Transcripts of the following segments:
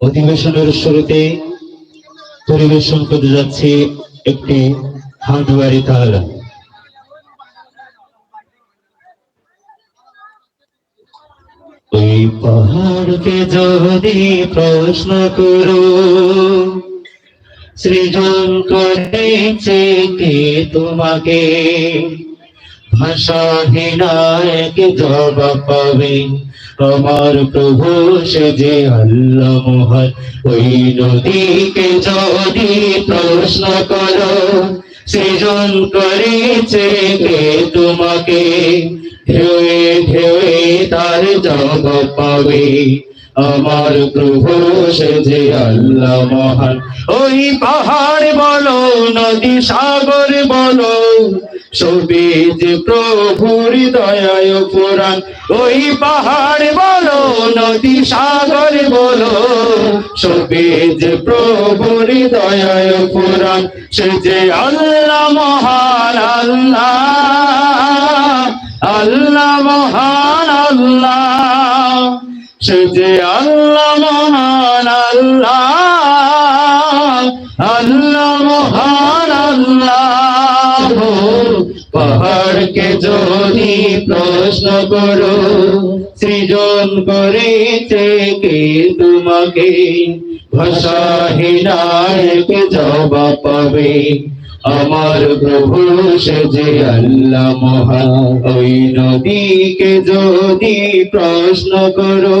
অধিবেশনের শুরুতে পরিবেশন করতে যাচ্ছি একটি তাল। ওই পাহাড়কে যদি প্রশ্ন করো, সৃজন করেছে কে তোমাকে? ভাষাহীন এক জবাব পাবে। আমার প্রভু, সে যে আল্লাহ মহান ওই নদীকে যদি প্রশ্ন করো, সৃজন করেছে তোমাকে? ঢেউয়ে ঢেউয়ে তার জবাব পাবে। আমার প্রভু, সে যে আল্লাহ মহান ওই পাহাড় বলো, নদী সাগর বলো সবে যে প্রভুর দয়ায় পুরাণ। ওই পাহাড় বলো, নদী সাগর বলো সবে যে প্রভুর দয়ায় পুরাণ। সে যে আল্লাহ মহান আল্লাহ আল্লাহ মহান আল্লাহ, সে যে আল্লাহ মহান আল্লাহ আল্লাহ, মহান আল্লাহ পাহাড়কে যদি প্রশ্ন করো, সৃজন করেছে কে তোমাকে? ভাষাহীনায়ক জবাব পাবে। আমার প্রভু, সে যে আল্লাহ মহান, ওই নদীকে যদি প্রশ্ন করো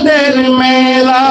তারাদের মেলা।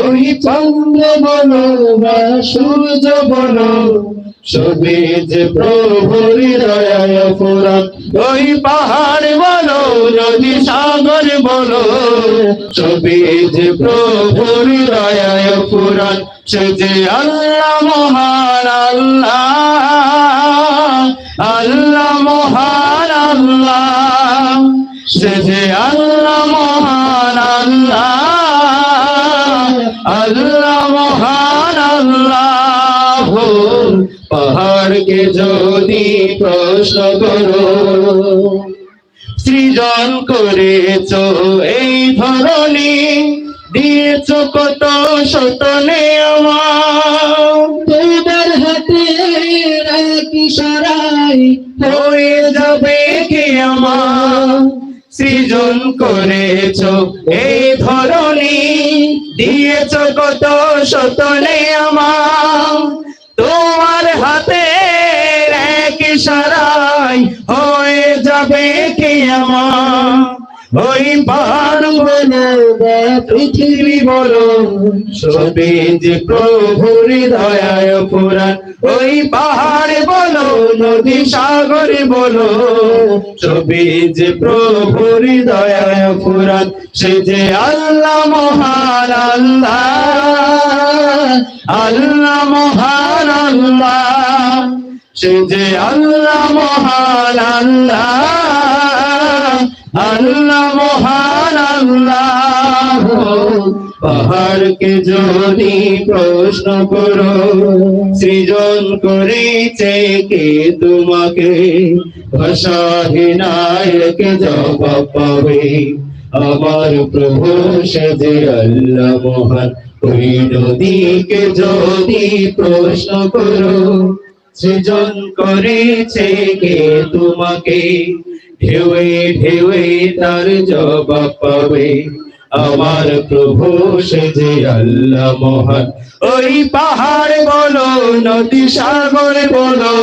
ওই চন্দ্র বলো বা সূর্য বলো সবে যে প্রভুর দয়ায় পুরাণ ওই পাহাড় বলো, নদী সাগর বলো সবে যে প্রভুর দয়ায় পুরাণ সে যে আল্লাহ মহান আল্লাহ আল্লাহ মহান আল্লাহ, সে যে আল্লাহ যদি প্রশ্ন করো সৃজন করেছ এই ধরনী দিয়েছ কত শতনে আমার। হাতে রাখি সরাই হয়ে যাবে কি আমার? সৃজন করেছ এই ধরনী দিয়েছ কত শতনে আমার। তোমার হাতে সারাই হয়ে যাবে কে আমার? ওই পাহাড় বলো পৃথিবী বলো সবে যে প্রভুর দয়ায় পুরাণ। ওই পাহাড় বলো, নদী সাগর বলো, সবে যে প্রভুর দয়ায় পুরাণ। সে যে আল্লাহ মহান আল্লাহ আল্লাহ মহান আল্লাহ। সে যে আল্লাহ মহান আল্লাহ আল্লাহ মহান আল্লাহ, পাহাড়কে যদি প্রশ্ন করো, সৃজন করেছে কে তোমাকে? ভাষাহীনায়ক জবাব পাবে। আমার প্রভু সে যে আল্লাহ মহান, ওই নদীকে যদি প্রশ্ন করো সৃজন করেছে কে তোমাকে? ঢেউয়ে ঢেউয়ে তার জবাব পাবে। আমার প্রভু সে যে আল্লাহ মহান। ওই পাহাড় বলো, নদী সাগর বলো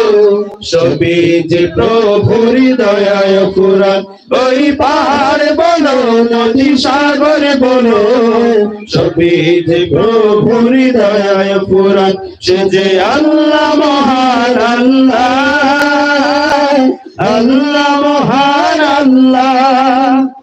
সবে যে প্রভুর দয়ায় পুরাণ। ওই পাহাড় বলো, নদী সাগর বলো সবে যে প্রভুর দয়ায় পুরাণ। সে যে আল্লাহ মহান, আল্লাহ আল্লাহ মহান, আল্লাহ।